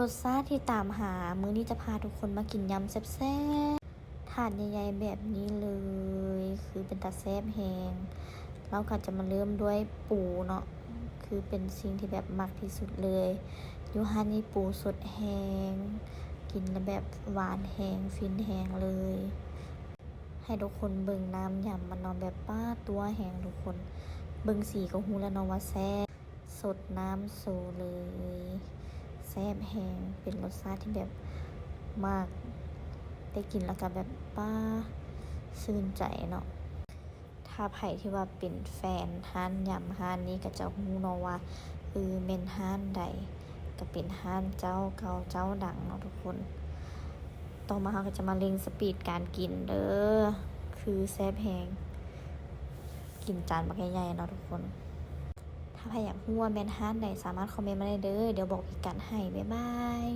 รสชาติที่ตามหา มื้อนี้จะพาทุกคนมากินยำแซ่บๆถาดใหญ่ๆแบบนี้เลย คือเป็นตาแซ่บแหงเราก็จะมาเริ่มด้วยปูเนาะ คือเป็นสิ่งที่แบบมักที่สุดเลยยูฮันนี่ปูสดแหงกินแล้วแบบหวานแหงฟินแหงเลย ให้ทุกคนเบิ่งน้ำยำมันนอนแบบป้าตัวแหงทุกคน เบิ่งสีก็หูแล้วนาะว่าแซ่สดน้ำโซเลย ซ่บแหงเป็นรสชาติที่แบบมาก ได้กินแล้วก็แบบป้าซื่นใจเนาะถ้าไผ่ที่ว่าเป็นแฟนห้านยำห้านนี้ก็จะฮู้เนาะว่าเออเมนห้านใดก็เป็นห้านเจ้าเก่าเจ้าดังเนาะทุกคน ต่อมาเราก็จะมาเล็งสปีดการกินเด้อคือแซ่บแหงกินจานบักใหญ่ๆเนาะทุกคน ถ้าใครอยากหัวแมนห้านใดสามารถคอมเมนต์มาได้เด้อเดี๋ยวบอกพิกัดให้บ๊ายบาย